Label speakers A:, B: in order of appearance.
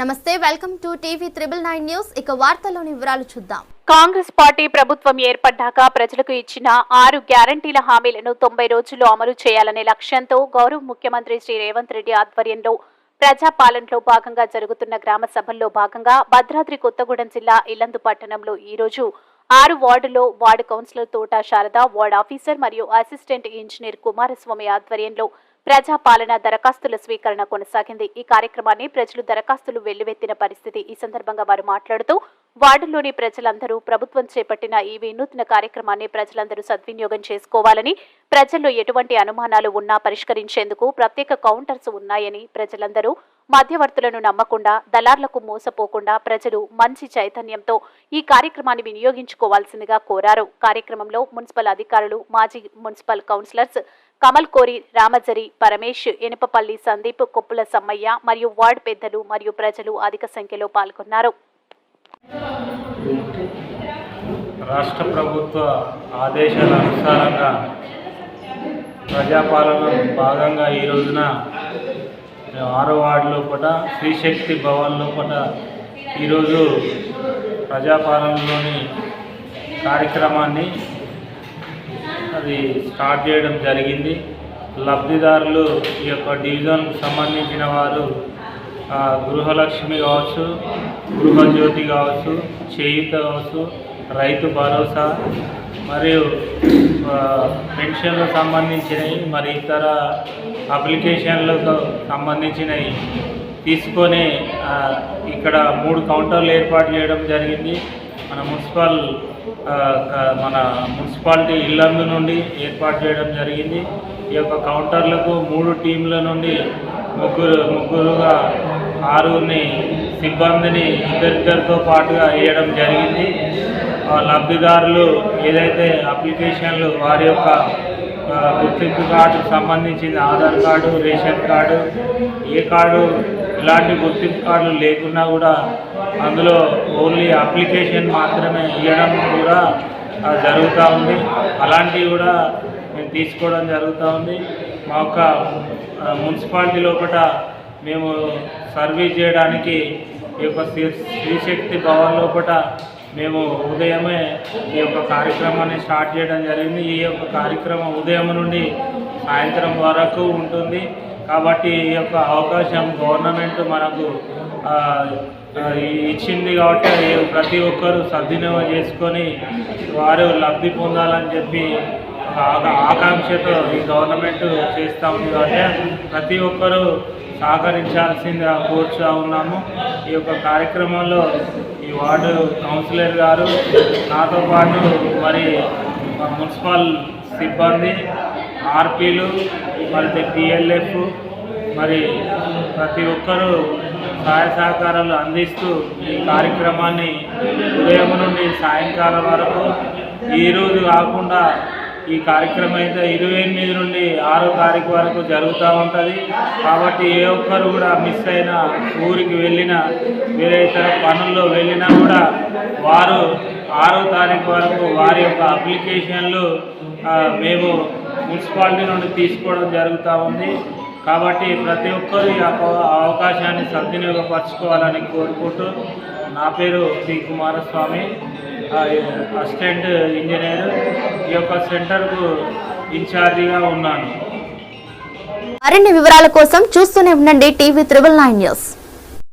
A: నమస్తే welcome to TV triple nine news. ఇక వార్తల్లోని వివరాలు చూద్దాం.
B: కాంగ్రెస్ పార్టీ ప్రభుత్వం ఏర్పడ్డాక ప్రజలకు ఇచ్చిన ఆరు గ్యారంటీల హామీలను తొంభై రోజుల్లో అమలు చేయాలనే లక్ష్యంతో గౌరవ ముఖ్యమంత్రి శ్రీ రేవంత్ రెడ్డి ఆధ్వర్యంలో ప్రజాపాలనలో భాగంగా జరుగుతున్న గ్రామ సభల్లో భాగంగా భద్రాద్రి కొత్తగూడెం జిల్లా ఇల్లందు పట్టణంలో ఈ రోజు ఆరు వార్డులో ward councillor Thota Sharada ward officer మరియు అసిస్టెంట్ ఇంజనీర్ కుమారస్వామి ఆధ్వర్యంలో ప్రజాపాలన దరఖాస్తుల స్వీకరణ కొనసాగింది. ఈ కార్యక్రమాన్ని ప్రజలు దరఖాస్తులు వెల్లువెత్తిన పరిస్థితి ఈ సందర్భంగా వారు మాట్లాడుతూ వార్డుల్లోని ప్రజలందరూ ప్రభుత్వం చేపట్టిన ఈ వినూత్న కార్యక్రమాన్ని ప్రజలందరూ సద్వినియోగం చేసుకోవాలని ప్రజల్లో ఎటువంటి అనుమానాలు ఉన్నా పరిష్కరించేందుకు ప్రత్యేక కౌంటర్స్ ఉన్నాయని ప్రజలందరూ మధ్యవర్తులను నమ్మకుండా దళార్లకు మోసపోకుండా ప్రజలు మంచి చైతన్యంతో ఈ కార్యక్రమాన్ని వినియోగించుకోవాల్సిందిగా కోరారు. కార్యక్రమంలో మున్సిపల్ అధికారులు మాజీ మున్సిపల్ కౌన్సిలర్స్ కమల్ కోరి రామజరి పరమేష్ ఎనుపపల్లి సందీప్ కొప్పుల సమ్మయ్య మరియు వార్డ్ పెద్దలు మరియు ప్రజలు అధిక సంఖ్యలో పాల్గొన్నారు.
C: రాష్ట్ర ప్రభుత్వ ఆదేశాల అనుసారంగా ప్రజాపాలన భాగంగా ఈ రోజున మేము ఆరో వార్డు లోపల శ్రీశక్తి భవన్ లోపల ఈరోజు ప్రజాపాలనలోని కార్యక్రమాన్ని అది స్టార్ట్ చేయడం జరిగింది. లబ్ధిదారులు ఈ యొక్క డివిజన్కు సంబంధించిన వారు గృహలక్ష్మి కావచ్చు గృహజ్యోతి కావచ్చు చేయూత కావచ్చు రైతు భరోసా మరియు ఆ, పెన్షన్లకు సంబంధించినవి మరి ఇతర అప్లికేషన్లకు సంబంధించినవి తీసుకొని ఇక్కడ మూడు కౌంటర్లు ఏర్పాటు చేయడం జరిగింది. మన మున్సిపల్ మన మున్సిపాలిటీ ఇల్లందు నుండి ఏర్పాటు చేయడం జరిగింది. ఈ యొక్క కౌంటర్లకు మూడు టీంల నుండి ముగ్గురు ముగ్గురుగా ఆరుగురిని సిబ్బందిని ఇద్దరిద్దరితో పాటుగా వేయడం జరిగింది. లబ్ధిదారులు ఏదైతే అప్లికేషన్లు వారి యొక్క గుర్తింపు కార్డు సంబంధించిన ఆధార్ కార్డు రేషన్ కార్డు ఏ కార్డు ఎలాంటి గుర్తింపు కార్డులు లేకున్నా కూడా అందులో ఓన్లీ అప్లికేషన్ మాత్రమే ఇవ్వడం కూడా జరుగుతూ ఉంది. అలాంటివి కూడా మేము తీసుకోవడం జరుగుతూ ఉంది. మా యొక్క మున్సిపాలిటీ లోపల మేము సర్వీస్ చేయడానికి ఈ యొక్క శ్రీ- శ్రీశక్తి భవన్ లోపల మేము ఉదయమే ఈ యొక్క కార్యక్రమాన్ని స్టార్ట్ చేయడం జరిగింది. ఈ యొక్క కార్యక్రమం ఉదయం నుండి సాయంత్రం వరకు ఉంటుంది. కాబట్టి ఈ యొక్క అవకాశం గవర్నమెంట్ మనకు ఇచ్చింది కాబట్టి ప్రతి ఒక్కరూ సద్వినియోగం చేసుకొని వారు లబ్ధి పొందాలని చెప్పి ఒక ఆకా- ఆకాంక్షతో ఈ గవర్నమెంట్ చేస్తూ ఉంది కాబట్టి ప్రతి ఒక్కరూ సహకరించాల్సిందిగా కోరుచూ ఉన్నాము. ఈ యొక్క కార్యక్రమంలో ఈ వార్డు కౌన్సిలర్ గారు నాతో పాటు మరి మున్సిపల్ సిబ్బంది ఆర్పీలు మరి పిఎల్ఎఫ్ మరి ప్రతి ఒక్కరూ సహాయ సహకారాలు అందిస్తూ ఈ కార్యక్రమాన్ని ఉదయం నుండి సాయంకాలం వరకు ఈరోజు కాకుండా ఈ కార్యక్రమం అయితే ఇరవై ఎనిమిది నుండి ఆరో తారీఖు వరకు జరుగుతూ ఉంటుంది. కాబట్టి ఏ ఒక్కరు కూడా మిస్ అయినా ఊరికి వెళ్ళినా వేరే ఇతర పనుల్లో వెళ్ళినా కూడా వారు ఆరో తారీఖు వరకు వారి యొక్క అప్లికేషన్లు మేము మున్సిపాలిటీ నుండి తీసుకోవడం జరుగుతూ ఉంది. కాబట్టి ప్రతి ఒక్కరు ఈ అవకాశాన్ని సద్వినియోగపరచుకోవాలని కోరుకుంటూ నా పేరు శ్రీ కుమారస్వామి. Assistant engineer. ఈ యొక్క సెంటర్కు ఇన్ఛార్జిగా ఉన్నాను.
A: మరిన్ని వివరాల కోసం చూస్తూనే ఉండండి టీవీ త్రిబుల్ నైన్ న్యూస్.